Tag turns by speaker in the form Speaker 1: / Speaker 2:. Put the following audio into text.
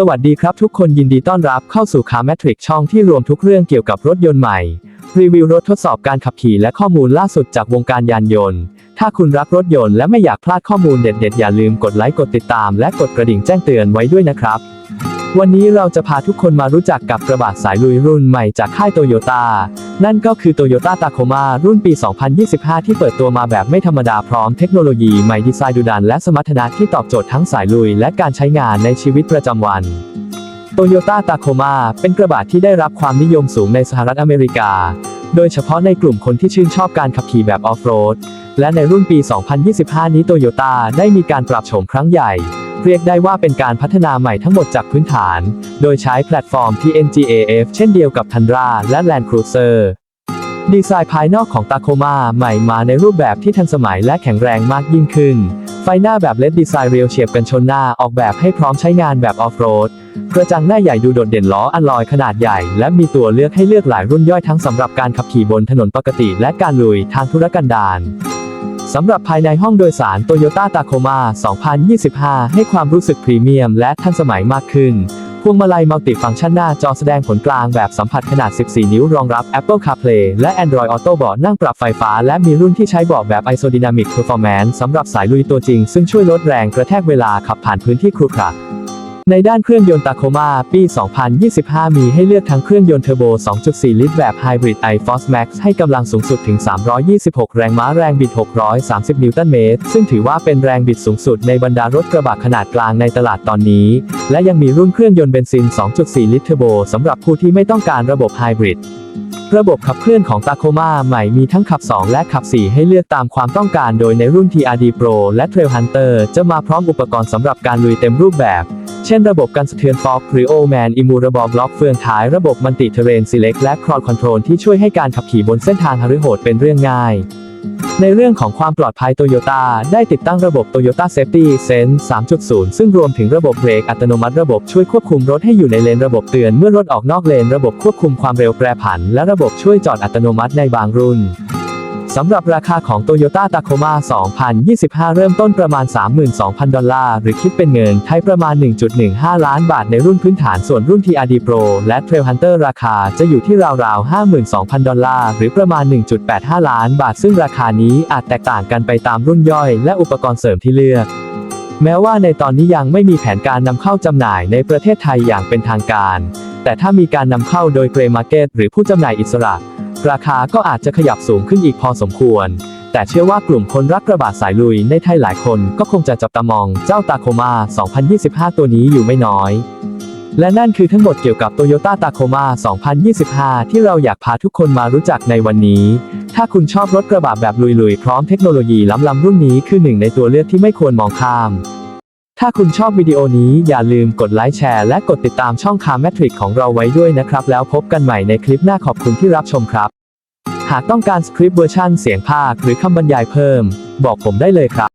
Speaker 1: สวัสดีครับทุกคนยินดีต้อนรับเข้าสู่คาแมทริกช่องที่รวมทุกเรื่องเกี่ยวกับรถยนต์ใหม่ รีวิวรถทดสอบการขับขี่และข้อมูลล่าสุดจากวงการยานยนต์ ถ้าคุณรักรถยนต์และไม่อยากพลาดข้อมูลเด็ดๆ อย่าลืมกดไลค์กดติดตาม และกดกระดิ่งแจ้งเตือนไว้ด้วยนะครับ วันนี้เราจะพาทุกคนมารู้จักกับกระบะสายลุยรุ่นใหม่จากค่ายโตโยต้า นั่นก็คือ Toyota Tacoma รุ่นปี 2025 ที่เปิดตัวมาแบบไม่ธรรมดาพร้อมเทคโนโลยีใหม่ดีไซน์ดุดันและสมรรถนะที่ตอบโจทย์ทั้งสายลุยและการใช้งานในชีวิตประจำวัน Toyota Tacoma เป็นกระบะที่ได้รับความนิยมสูงในสหรัฐอเมริกา โดยเฉพาะในกลุ่มคนที่ชื่นชอบการขับขี่แบบออฟโรด และในรุ่นปี 2025 นี้ Toyota ได้มีการปรับโฉมครั้งใหญ่ เรียกได้ว่าเป็นการพัฒนาใหม่ทั้งหมดจากพื้นฐาน โดยใช้แพลตฟอร์ม TNGAF เช่นเดียวกับ Tundra และ Land Cruiser ดีไซน์ภายนอกของ Tacoma ใหม่มาในรูปแบบที่ทันสมัยและแข็งแรงมากยิ่งขึ้น ไฟหน้าแบบเลดดีไซน์เรียวเฉียบกันชนหน้าออกแบบให้พร้อมใช้งานแบบออฟโรด กระจังหน้าใหญ่ดูโดดเด่นล้ออัลลอยขนาดใหญ่ และมีตัวเลือกให้เลือกหลายรุ่นย่อยทั้งสำหรับการขับขี่บนถนนปกติ และการลุยทางธุรกันดาร สำหรับภายในห้องโดยสารโตโยต้าตาโคมา2025 ให้ความรู้สึกพรีเมียมและทันสมัยมากขึ้น พวงมาลัยมัลติฟังก์ชันหน้าจอแสดงผลกลางแบบสัมผัสขนาด 14 นิ้วรองรับ Apple CarPlay และ Android Auto เบาะนั่งปรับไฟฟ้า และมีรุ่นที่ใช้เบาะแบบ Isodynamic Performance สำหรับสายลุยตัวจริง ซึ่งช่วยลดแรงกระแทกเวลาขับผ่านพื้นที่ครุขระ ในด้านเครื่องยนต์ตาโคมาปี 2025 มีให้เลือกทั้งเครื่องยนต์เทอร์โบ 2.4 ลิตรแบบ Hybrid iForce Max ให้กำลังสูงสุดถึง 326 แรงม้าแรงบิด 630 นิวตันเมตร ซึ่งถือว่าเป็นแรงบิดสูงสุดในบรรดารถกระบะขนาดกลางในตลาดตอนนี้ และยังมีรุ่นเครื่องยนต์เบนซิน 2.4 ลิตรเทอร์โบสำหรับผู้ที่ไม่ต้องการระบบไฮบริดระบบขับเคลื่อนของ Tacoma ใหม่มีทั้งขับ 2 และขับ 4 ให้เลือกตามความต้องการโดยในรุ่น TRD Pro และ Trail Hunter จะมาพร้อมอุปกรณ์สำหรับการลุยเต็มรูปแบบ เช่นระบบการสะเทือนฟอกหรือ o m a n อิมูระบบล็อกเฟืองท้ายระบบมันติเทเรน Select และ Crawl Control ที่ช่วยให้การขับขี่บนเส้นทางหฤโหดเป็นเรื่องง่าย ในเรื่องของความปลอดภัยโตโยต้าได้ติดตั้งระบบ Toyota Safety Sense 3.0 ซึ่งรวมถึงระบบเบรกอัตโนมัติระบบช่วยควบคุมรถให้อยู่ในเลนระบบเตือนเมื่อรถออกนอกเลน ระบบควบคุมความเร็วแปรผัน และระบบช่วยจอดอัตโนมัติในบางรุ่น สำหรับราคาของ Toyota Tacoma 2025 เริ่มต้นประมาณ 32,000 ดอลลาร์ หรือคิดเป็นเงินไทยประมาณ 1.15 ล้านบาทในรุ่นพื้นฐานส่วนรุ่น TRD Pro และ Trail Hunter ราคาจะอยู่ที่ราวๆ 52,000 ดอลลาร์ หรือประมาณ 1.85 ล้านบาท ซึ่งราคานี้อาจแตกต่างกันไปตามรุ่นย่อยและอุปกรณ์เสริมที่เลือกแม้ว่าในตอนนี้ยังไม่มีแผนการนำเข้าจำหน่ายในประเทศไทยอย่างเป็นทางการ แต่ถ้ามีการนำเข้าโดยเกรมาร์เก็ตหรือผู้จำหน่ายอิสระ ราคาก็อาจจะขยับสูงขึ้นอีกพอสมควร แต่เชื่อว่ากลุ่มคนรักกระบะสายลุยในไทยหลายคนก็คงจะจับตามองเจ้าตาโคมา 2025 ตัวนี้อยู่ไม่น้อย และนั่นคือทั้งหมดเกี่ยวกับ Toyota Tacoma 2025 ที่เราอยากพาทุกคนมารู้จักในวันนี้ ถ้าคุณชอบรถกระบะแบบลุยๆ พร้อมเทคโนโลยีล้ำๆรุ่นนี้คือหนึ่งในตัวเลือกที่ไม่ควรมองข้ามถ้าคุณชอบวิดีโอนี้อย่าลืมกดไลค์แชร์และกดติดตามช่องคาร์แมทริกของเราไว้ด้วยนะครับ แล้วพบกันใหม่ในคลิปหน้าขอบคุณที่รับชมครับ หากต้องการสคริปต์เวอร์ชันเสียงภาคหรือคำบรรยายเพิ่ม บอกผมได้เลยครับ